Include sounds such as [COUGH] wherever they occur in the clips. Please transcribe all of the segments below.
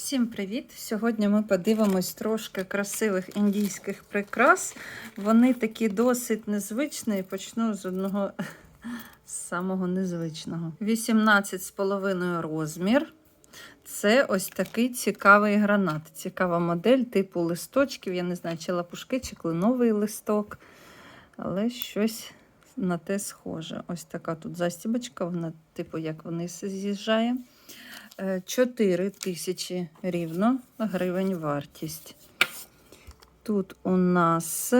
Всім привіт! Сьогодні ми подивимось трошки красивих індійських прикрас. Вони такі досить незвичні. Почну з одного з [LAUGHS] самого незвичного. 18,5 розмір. Це ось такий цікавий гранат. Цікава модель типу листочків. Я не знаю, чи лапушки, чи кленовий листок. Але щось на те схоже. Ось така тут застібочка, вона, типу, як вниз з'їжджає. 4 тисячі рівно гривень вартість. Тут у нас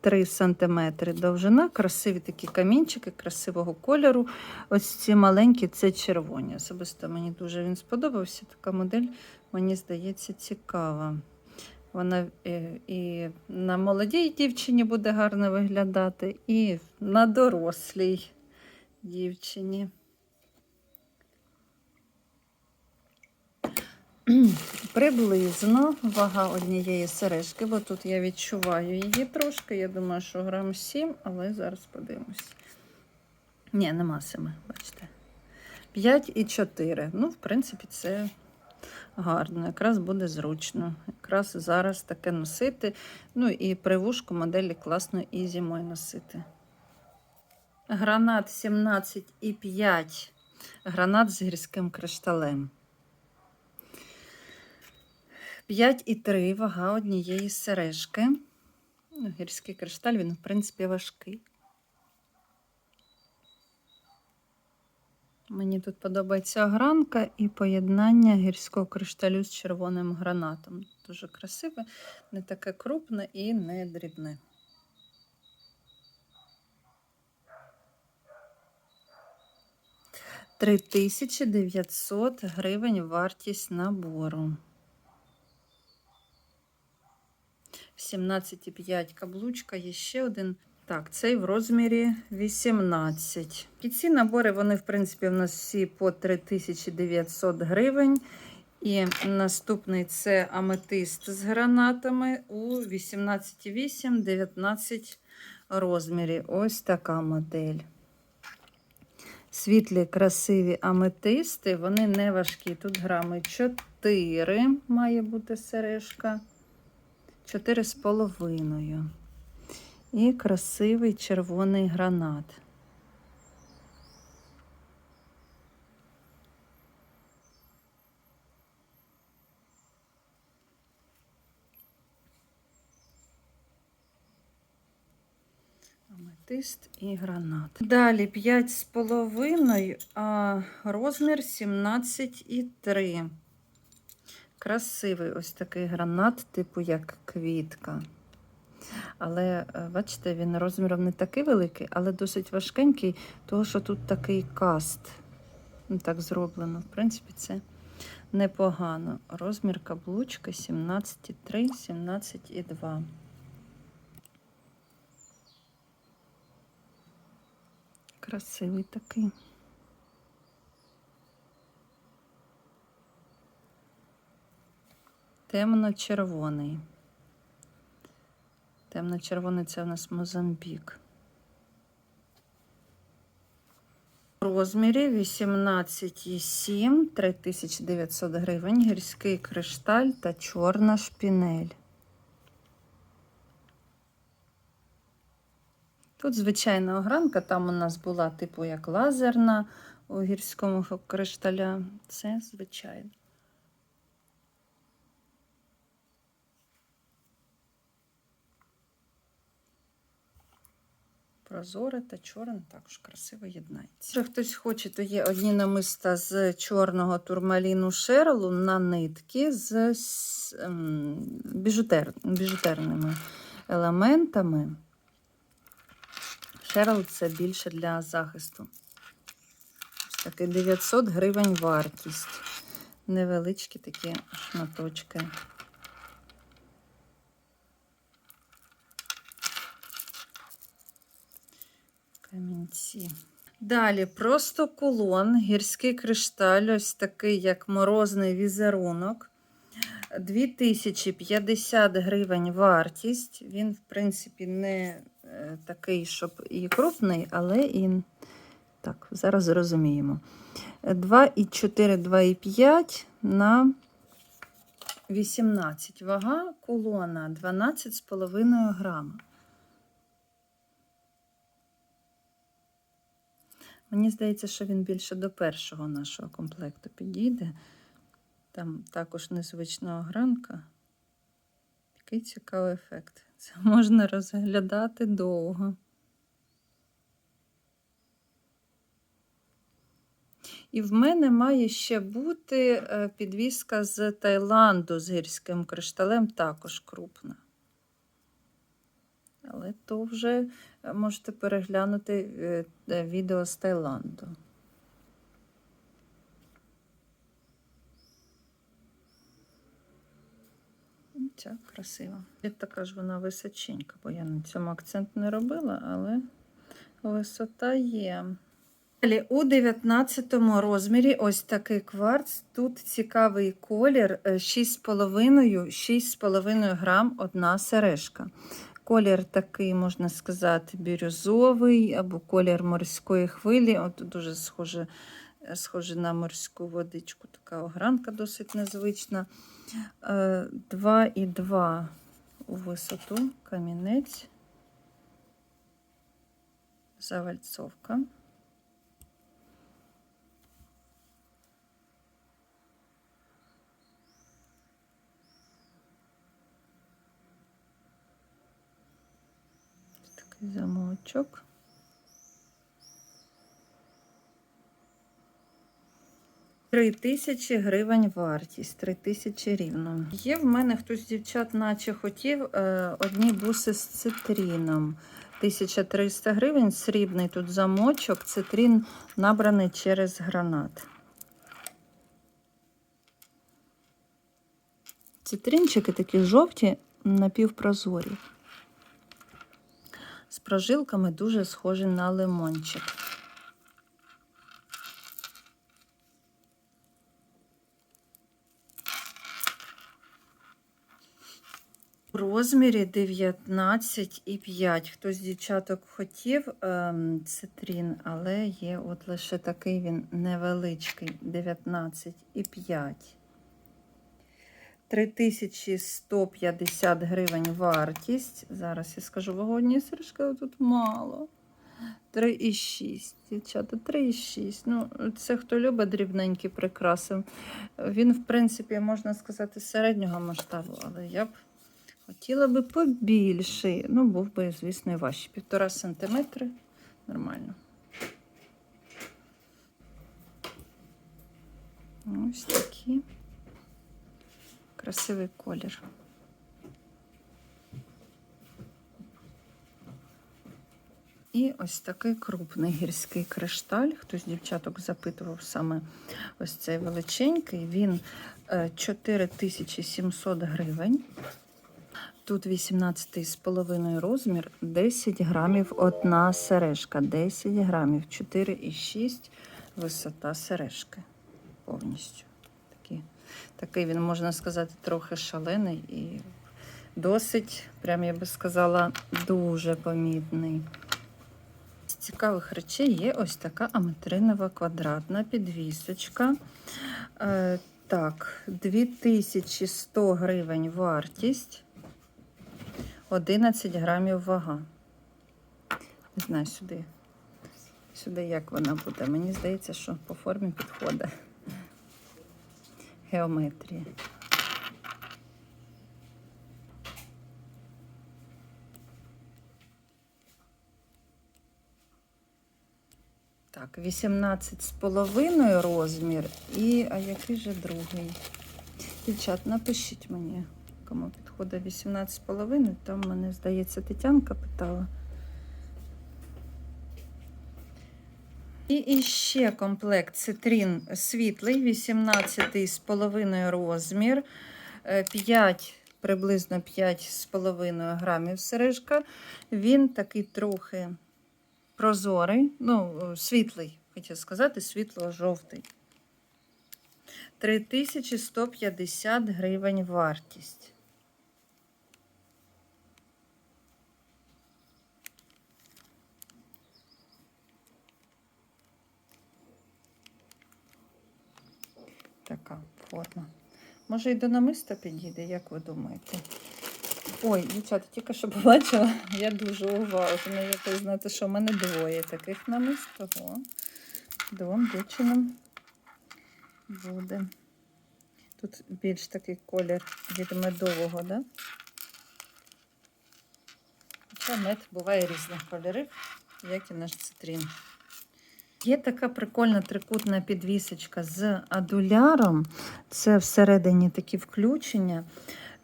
3 см довжина, красиві такі камінчики красивого кольору. Ось ці маленькі це червоні. Особисто мені дуже він сподобався. Така модель, мені здається, цікава. Вона е, і на молодій дівчині буде гарно виглядати, і на дорослій дівчині. [CLEARS THROAT] Приблизно вага однієї сережки, бо тут я відчуваю її трошки. Я думаю, що грам 7, але зараз подивимось. Ні, нема 7, бачите. 5 і 4. Ну, в принципі, це гарно. Якраз буде зручно. Якраз зараз таке носити. Ну і при вушку моделі класно і зимою носити. Гранат 17,5. Гранат з гірським кришталем. 5,3 вага однієї сережки. Ну, Гірський кришталь, він, в принципі, важкий. Мені тут подобається огранка і поєднання гірського кришталю з червоним гранатом. Дуже красиве, не таке крупне і не дрібне. Три тисячі дев'ятсот гривень вартість набору. 17,5 каблучка, є ще один. Так, цей в розмірі 18. І ці набори, вони, в принципі, в нас всі по 3900 гривень. І наступний це аметист з гранатами у 18,8, 19 розмірі. Ось така модель. Світлі, красиві аметисти, вони не важкі. Тут грами 4 має бути сережка. Чотири з половиною. І красивий червоний гранат. Аметист і гранат. Далі 5 з половиною, а розмір 17,3. Красивий ось такий гранат, типу як квітка. Але, е, бачите, він розміром не такий великий, але досить важкенький, тому що тут такий каст. Ну, Так зроблено. В принципі, це непогано. Розмір каблучка 17,3, 17,2. Красивий такий. Темно-червоний. Темно-червоний це у нас Мозамбік. У розмірі 18,7, 3900 гривень, гірський кришталь та чорна шпінель. Тут звичайна огранка, там у нас була типу як лазерна у гірському кришталя. Це звичайно. Прозоре та чорне також красиво єднається. Якщо хтось хоче, то є одні намиста з чорного турмаліну шерлу на нитки з, ем, біжутер, біжутерними елементами. Шерл це більше для захисту. Ось такий 900 гривень вартість. Невеличкі такі шматочки. Камінці. Далі просто кулон, гірський кришталь, ось такий, як морозний візерунок. 2050 гривень вартість. Він, в принципі, не е, такий, щоб і крупний, але і так, зараз зрозуміємо. 2,4, 2,5 на 18. Вага кулона 12,5 грама. Мені здається, що він більше до першого нашого комплекту підійде. Там також незвична огранка. Такий цікавий ефект. Це можна розглядати довго. І в мене має ще бути е, підвіска з Таїланду з гірським кришталем, також крупна. Але то вже е, можете переглянути е, е, відео з Таїланду. Ця красива. І така ж вона височенька, бо я на цьому акцент не робила, але висота є. Далі у 19 розмірі ось такий кварц. Тут цікавий колір е, 6,5 6,5 грам одна сережка. Колір такий, можна сказати, бірюзовий або колір морської хвилі. От дуже схоже, е, схоже на морську водичку. Така огранка досить незвична. 2,2 у висоту камінець. Завальцовка. Замочок. Три тисячі гривень вартість, три тисячі рівно. Є в мене хтось з дівчат, наче хотів е, одні буси з цитріном. 1300 гривень, срібний тут замочок, цитрін набраний через гранат. Цитринчики такі жовті, напівпрозорі. Прожилками дуже схожі на лимончик. У розмірі 19,5. Хтось з дівчаток хотів ем, цитрін, але є от лише такий він невеличкий 19,5. 3150 гривень вартість. Зараз я скажу вагонні сережки, тут мало. 3,6. Дівчата, 3,6. Ну, це хто любить дрібненькі прикраси. Він, в принципі, можна сказати, середнього масштабу, але я б хотіла би побільший. Ну, був би, звісно, і важчий. Півтора сантиметри. Нормально. Ось такі. Красивий колір. І ось такий крупний гірський кришталь. Хтось дівчаток запитував саме ось цей величенький. Він е, 4700 гривень. Тут 18,5 розмір, 10 грамів одна сережка, 10 грамів, 4,6 висота сережки повністю. Такий, він, можна сказати, трохи шалений і досить, прям я би сказала, дуже помітний. З цікавих речей є ось така аметринова квадратна підвісочка. Е, так, 2100 гривень вартість. 11 грамів вага. Не знаю, сюди. Сюди як вона буде. Мені здається, що по формі підходить. Геометрія. Так, 18 з половиною розмір. І, а який же другий? Дівчат, напишіть мені, кому підходить 18 з половиною. Там мене, здається, Тетянка питала. І іще комплект цитрін світлий, 18 з половиною розмір, 5, приблизно 5 з половиною грамів сережка. Він такий трохи прозорий, ну, світлий, хотів сказати, світло-жовтий. 3150 гривень вартість. Така форма. Може і до намиста підійде, як ви думаєте? Ой, дівчата, тільки що побачила, я дуже уважна. Я знати, що в мене двоє таких намист. Двом дівчинам буде. Тут більш такий колір від медового, да? Хоча мед буває різних кольорів, як і наш цитрін. Є така прикольна трикутна підвісочка з адуляром. Це всередині такі включення.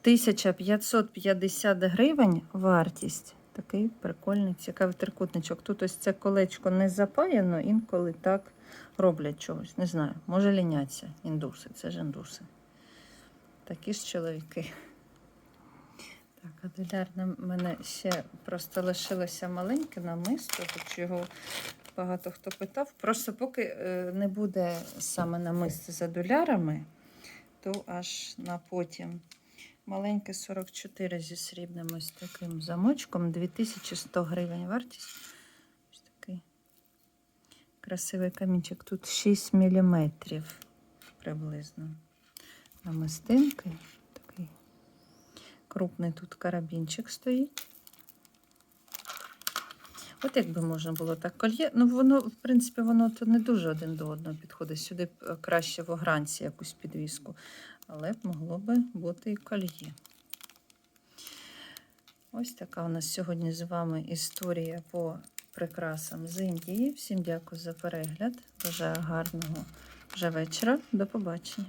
1550 гривень вартість. Такий прикольний, цікавий трикутничок. Тут ось це колечко не запаяно, інколи так роблять чогось. Не знаю, може ліняться індуси, це ж індуси. Такі ж чоловіки. Так, адуляр на мене ще просто лишилося маленьке намисто, хоч його багато хто питав. Просто поки е, не буде саме намисто з адулярами, то аж на потім. Маленьке 44 зі срібним ось таким замочком, 2100 гривень вартість. Ось такий красивий камінчик. Тут 6 мм приблизно. Намистинки. Такий крупний тут карабінчик стоїть. От якби можна було так кольє. Ну, воно, в принципі, воно то не дуже один до одного підходить. Сюди е, краще в огранці якусь підвіску. Але б могло би бути і кольє. Ось така у нас сьогодні з вами історія по прикрасам з Індії. Всім дякую за перегляд. Бажаю гарного вже вечора. До побачення.